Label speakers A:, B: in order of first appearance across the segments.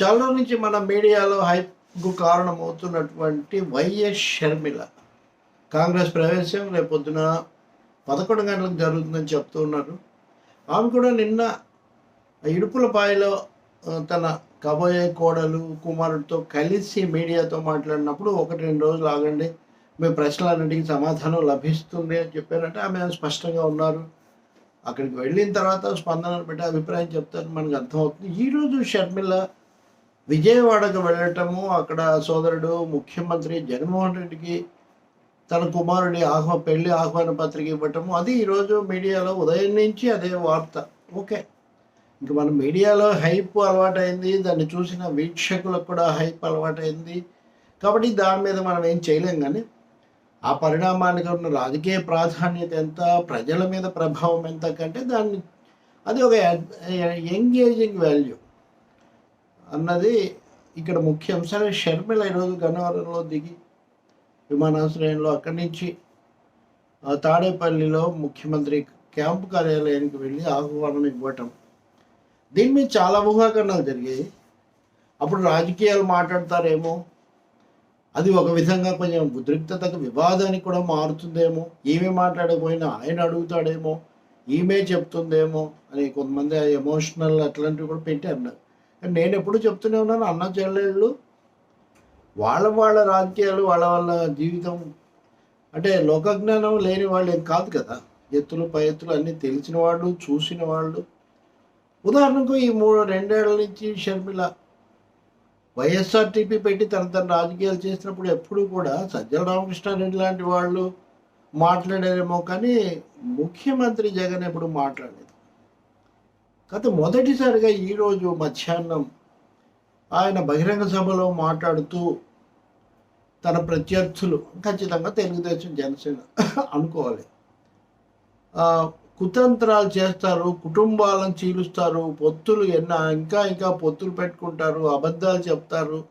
A: చాలా రోజుల నుంచి మన మీడియాలో హైప్కు కారణమవుతున్నటువంటి వైఎస్ షర్మిల. కాంగ్రెస్ ప్రవేశం రేపొద్దున పదకొండు గంటలకు జరుగుతుందని చెప్తూ ఉన్నారు. ఆమె కూడా నిన్న ఇడుపులపాయలో తన కాబోయే కోడలు కుమారుడితో కలిసి మీడియాతో మాట్లాడినప్పుడు ఒకటి రెండు రోజులు ఆగండి మీ ప్రశ్నలన్నింటికి సమాధానం లభిస్తుంది అని చెప్పారంటే ఆమె స్పష్టంగా ఉన్నారు. అక్కడికి వెళ్ళిన తర్వాత స్పందనను బట్టి అభిప్రాయం చెప్తారు మనకు అర్థమవుతుంది. ఈరోజు షర్మిల విజయవాడకు వెళ్ళటము అక్కడ సోదరుడు ముఖ్యమంత్రి జగన్మోహన్ రెడ్డికి తన కుమారుడి ఆహ్వా పెళ్ళి ఆహ్వాన పత్రిక ఇవ్వటము అది ఈరోజు మీడియాలో ఉదయం నుంచి అదే వార్త. ఓకే. ఇంక మన మీడియాలో హైప్ అలవాటైంది దాన్ని చూసిన వీక్షకులకు కూడా హైప్ అలవాటైంది. కాబట్టి దాని మీద మనం ఏం చేయలేం కానీ ఆ పరిణామానికి ఉన్న రాజకీయ ప్రాధాన్యత ఎంత ప్రజల మీద ప్రభావం ఎంత కంటే దాన్ని అది ఒక ఎంగేజింగ్ వాల్యూ. అన్నది ఇక్కడ ముఖ్యం సరే షర్మిల ఈరోజు గన్నవరంలో దిగి విమానాశ్రయంలో అక్కడి నుంచి తాడేపల్లిలో ముఖ్యమంత్రి క్యాంపు కార్యాలయానికి వెళ్ళి ఆహ్వానం ఇవ్వటం. దీని మీద చాలా ఊహాకరణాలు జరిగాయి. అప్పుడు రాజకీయాలు మాట్లాడతారేమో? అది ఒక విధంగా కొంచెం ఉద్రిక్తతకు వివాదానికి కూడా మారుతుందేమో? ఈమె మాట్లాడకపోయినా ఆయన అడుగుతాడేమో? ఈమె చెప్తుందేమో? అని కొంతమంది ఎమోషనల్ అట్లాంటివి కూడా పెట్టి అన్నారు నేను ఎప్పుడు చెప్తూనే ఉన్నాను అన్న చెల్లెళ్ళు వాళ్ళ వాళ్ళ రాజకీయాలు వాళ్ళ వాళ్ళ జీవితం. అంటే లోకజ్ఞానం లేని వాళ్ళు ఏం కాదు కదా. ఎత్తులు పై ఎత్తులు అన్నీ తెలిసిన వాళ్ళు చూసిన వాళ్ళు. ఉదాహరణకు ఈ మూడు రెండేళ్ళ నుంచి షర్మిల వైఎస్ఆర్టీపీ పెట్టి తన తన రాజకీయాలు చేసినప్పుడు ఎప్పుడు కూడా సజ్జల రామకృష్ణారెడ్డి లాంటి వాళ్ళు మాట్లాడారేమో కానీ ముఖ్యమంత్రి జగన్ ఎప్పుడు మాట్లాడలేదు. కాకపోతే మొదటిసారిగా ఈరోజు మధ్యాహ్నం ఆయన బహిరంగ సభలో మాట్లాడుతూ తన ప్రత్యర్థులు ఖచ్చితంగా తెలుగుదేశం జనసేన అనుకోవాలి. కుతంత్రాలు చేస్తారు కుటుంబాలను చీలుస్తారు పొత్తులు ఎన్న ఇంకా ఇంకా పొత్తులు పెట్టుకుంటారు అబద్ధాలు చెప్తారు.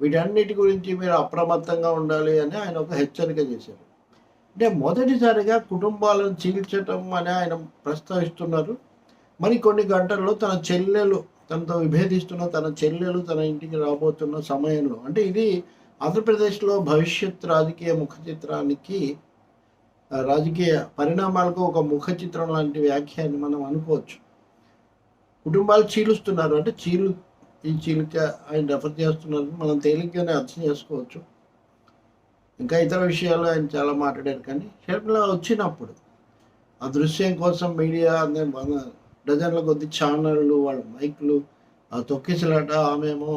A: వీటన్నిటి గురించి మీరు అప్రమత్తంగా ఉండాలి అని ఆయన ఒక హెచ్చరిక చేశారు. అంటే మొదటిసారిగా కుటుంబాలను చీల్చటం అని ఆయన ప్రస్తావిస్తున్నారు. మరి కొన్ని గంటల్లో తన చెల్లెలు తనతో విభేదిస్తున్న తన చెల్లెలు తన ఇంటికి రాబోతున్న సమయంలో అంటే ఇది ఆంధ్రప్రదేశ్లో భవిష్యత్ రాజకీయ ముఖ చిత్రానికి రాజకీయ పరిణామాలకు ఒక ముఖ చిత్రం లాంటి వ్యాఖ్యాన్ని మనం అనుకోవచ్చు. కుటుంబాలు చీలుస్తున్నారు అంటే చీలు ఈ చీలిక ఆయన రెఫర్ చేస్తున్నారు మనం తేలిగ్గానే అర్థం చేసుకోవచ్చు. ఇంకా ఇతర విషయాలు ఆయన చాలా మాట్లాడారు కానీ షర్మిల వచ్చినప్పుడు ఆ దృశ్యం కోసం మీడియా అనే మన డజన్ల కొద్ది ఛానళ్ళు వాళ్ళ మైక్లు ఆ తొక్కిసలాట ఆమెమో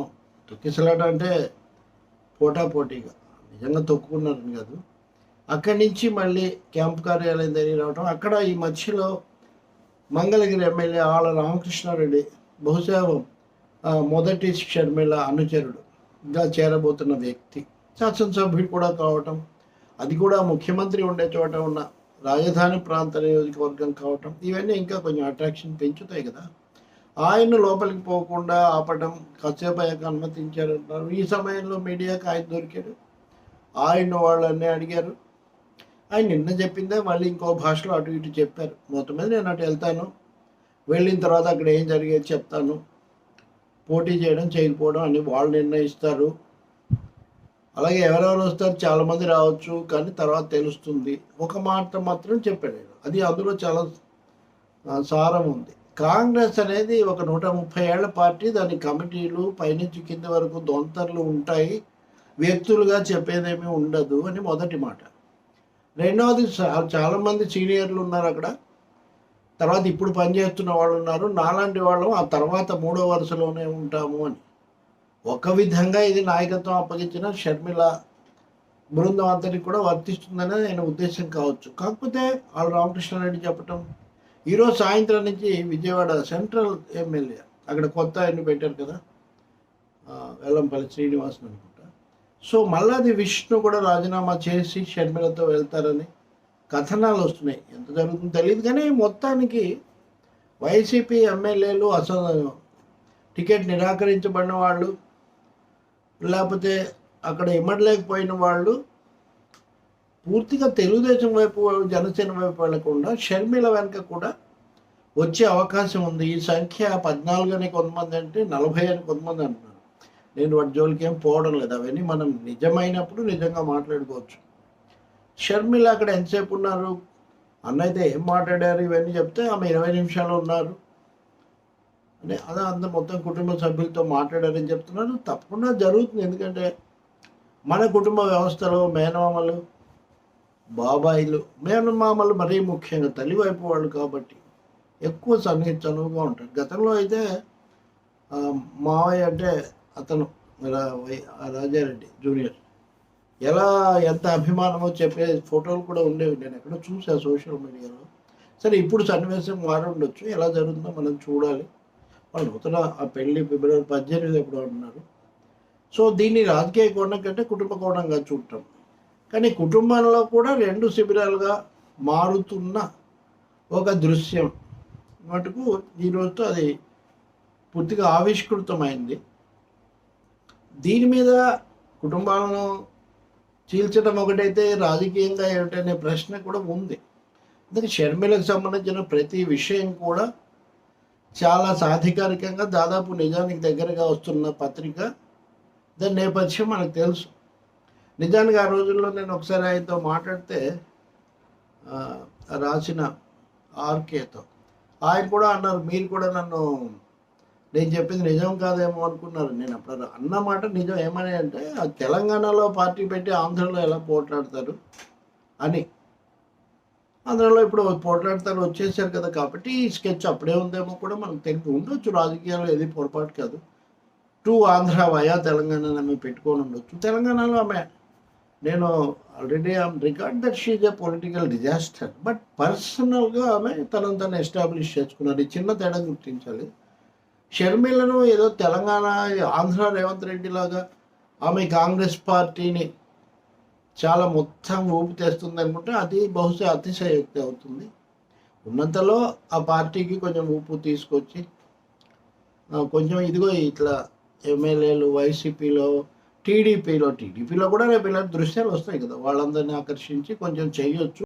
A: తొక్కిసలాట అంటే పోటా పోటీగా. నిజంగా తొక్కుకున్నారని కాదు. అక్కడి నుంచి మళ్ళీ క్యాంప్ కార్యాలయం దగ్గర రావటం. అక్కడ ఈ మధ్యలో మంగళగిరి ఎమ్మెల్యే ఆళ్ళ రామకృష్ణారెడ్డి బహుశా మొదటి షర్మిల అనుచరుడుగా చేరబోతున్న వ్యక్తి. శాసనసభ్యుడు కూడా కావటం. అది కూడా ముఖ్యమంత్రి ఉండే చోట ఉన్న రాజధాని ప్రాంత నియోజకవర్గం కావటం ఇవన్నీ ఇంకా కొంచెం అట్రాక్షన్ పెంచుతాయి కదా. ఆయన లోపలికి పోకుండా ఆపటం కాసేపు అయ్యాక అనుమతించారంటున్నారు ఈ సమయంలో మీడియాకి ఆయన దొరికాడు. ఆయన వాళ్ళన్నీ అడిగారు. ఆయన నిన్న చెప్పిందే మళ్ళీ ఇంకో భాషలో అటు ఇటు చెప్పారు. మొత్తం మీద నేను అటు వెళ్తాను. వెళ్ళిన తర్వాత అక్కడ ఏం జరిగేది చెప్తాను. పోటీ చేయడం చేయకపోవడం అని వాళ్ళు నిర్ణయిస్తారు. అలాగే ఎవరెవరు వస్తారు చాలామంది రావచ్చు కానీ తర్వాత తెలుస్తుంది. ఒక మాట మాత్రం చెప్పాడు నేను. అది అందులో చాలా సారం ఉంది. కాంగ్రెస్ అనేది ఒక నూట ముప్పై ఏళ్ళ పార్టీ దాని కమిటీలు పైనుంచి కింద వరకు దొంతర్లు ఉంటాయి. వ్యక్తులుగా చెప్పేదేమీ ఉండదు అని మొదటి మాట. రెండవది చాలామంది సీనియర్లు ఉన్నారు అక్కడ. తర్వాత ఇప్పుడు పనిచేస్తున్న వాళ్ళు ఉన్నారు. నాలాంటి వాళ్ళం ఆ తర్వాత మూడో వరుసలోనే ఉంటాము అని. ఒక విధంగా ఇది నాయకత్వం అప్పగించిన షర్మిల బృందం అంతటి కూడా వర్తిస్తుందనే నేను ఉద్దేశం కావచ్చు. కాకపోతే వాళ్ళు రామకృష్ణారెడ్డి చెప్పటం ఈరోజు సాయంత్రం నుంచి విజయవాడ సెంట్రల్ ఎమ్మెల్యే అక్కడ కొత్త ఆయన పెట్టారు కదా వెల్లంపల్లి శ్రీనివాసన్ అనుకుంటా. సో మల్లాది విష్ణు కూడా రాజీనామా చేసి షర్మిలతో వెళ్తారని కథనాలు వస్తున్నాయి. ఎంత జరుగుతుందో తెలియదు కానీ మొత్తానికి వైసీపీ ఎమ్మెల్యేలు అసలు టికెట్ నిరాకరించబడిన వాళ్ళు లేకపోతే అక్కడ ఇమ్మడలేకపోయిన వాళ్ళు పూర్తిగా తెలుగుదేశం వైపు జనసేన వైపు వెళ్ళకుండా షర్మిల వెనుక కూడా వచ్చే అవకాశం ఉంది. ఈ సంఖ్య పద్నాలుగు అని కొంతమంది అంటే నలభై అని కొంతమంది అంటున్నారు. నేను వాటి జోలికి ఏం పోవడం లేదు. అవన్నీ మనం నిజమైనప్పుడు నిజంగా మాట్లాడుకోవచ్చు. షర్మిల అక్కడ ఎంతసేపు ఉన్నారు? అన్న అయితే ఏం మాట్లాడారు? ఇవన్నీ చెప్తే ఆమె ఇరవై నిమిషాలు ఉన్నారు. అదే అంత మొత్తం కుటుంబ సభ్యులతో మాట్లాడారని చెప్తున్నారు తప్పకుండా జరుగుతుంది. ఎందుకంటే మన కుటుంబ వ్యవస్థలో మేనమామలు బాబాయిలు మేనమామలు మరీ ముఖ్యంగా తల్లి వైపు వాళ్ళు కాబట్టి ఎక్కువ సన్నిహిత చనువుగా ఉంటారు. గతంలో అయితే మావయ్య అంటే అతను రాజారెడ్డి జూనియర్. ఎలా ఎంత అభిమానమో చెప్పే ఫోటోలు కూడా ఉండేవి. నేను ఎక్కడో చూసా సోషల్ మీడియాలో. సరే ఇప్పుడు సన్నివేశం మారి ఉండొచ్చు. ఎలా జరుగుతుందో మనం చూడాలి. వాళ్ళు నూతన ఆ పెళ్ళి ఫిబ్రవరి పద్దెనిమిది ఎప్పుడు అంటున్నారు. సో దీన్ని రాజకీయ కోణం కంటే కుటుంబ కోణంగా చూడటం. కానీ కుటుంబంలో కూడా రెండు శిబిరాలుగా మారుతున్న ఒక దృశ్యం. మటుకు ఈ రోజుతో అది పూర్తిగా ఆవిష్కృతమైంది. దీని మీద కుటుంబాలను చీల్చడం ఒకటైతే రాజకీయంగా ఏమిటనే ప్రశ్న కూడా ఉంది. అందుకే షర్మిలకు సంబంధించిన ప్రతి విషయం కూడా చాలా సాధికారికంగా దాదాపు నిజానికి దగ్గరగా వస్తున్న పత్రిక. దాని నేపథ్యం మనకు తెలుసు. నిజానికి ఆ రోజుల్లో నేను ఒకసారి ఆయనతో మాట్లాడితే రాసిన ఆర్కేతో. ఆయన కూడా అన్నారు మీరు కూడా నన్ను నేను చెప్పింది నిజం కాదేమో అనుకున్నారు. నేను అప్పుడు అన్నమాట నిజం ఏమని అంటే ఆ తెలంగాణలో పార్టీ పెట్టి ఆంధ్రలో ఎలా పోట్లాడతారు? అని. ఆంధ్రలో ఇప్పుడు పోట్లాడతారు వచ్చేసారు కదా కాబట్టి ఈ స్కెచ్ అప్పుడే ఉందేమో కూడా మనకు తెలిపి ఉండొచ్చు. రాజకీయాలు ఏది పొరపాటు కాదు. టూ ఆంధ్ర వయా తెలంగాణ ఆమె పెట్టుకొని ఉండొచ్చు. తెలంగాణలో ఆమె నేను ఆల్రెడీ ఆమె record that she's a political disaster but పర్సనల్గా ఆమె తనను తను ఎస్టాబ్లిష్ చేసుకున్నారు. ఈ చిన్న తేడా గుర్తించాలి. షర్మిలను ఏదో తెలంగాణ ఆంధ్ర రేవంత్ రెడ్డి లాగా ఆమె కాంగ్రెస్ పార్టీని చాలా మొత్తం ఊపి తెస్తుంది అనుకుంటే అది బహుశా అతిశయోక్తి అవుతుంది. ఉన్నంతలో ఆ పార్టీకి కొంచెం ఊపు తీసుకొచ్చి కొంచెం ఇదిగో ఇట్లా ఎమ్మెల్యేలు వైసీపీలో టీడీపీలో టీడీపీలో కూడా రేపు ఇలాంటి దృశ్యాలు వస్తాయి కదా. వాళ్ళందరినీ ఆకర్షించి కొంచెం చేయొచ్చు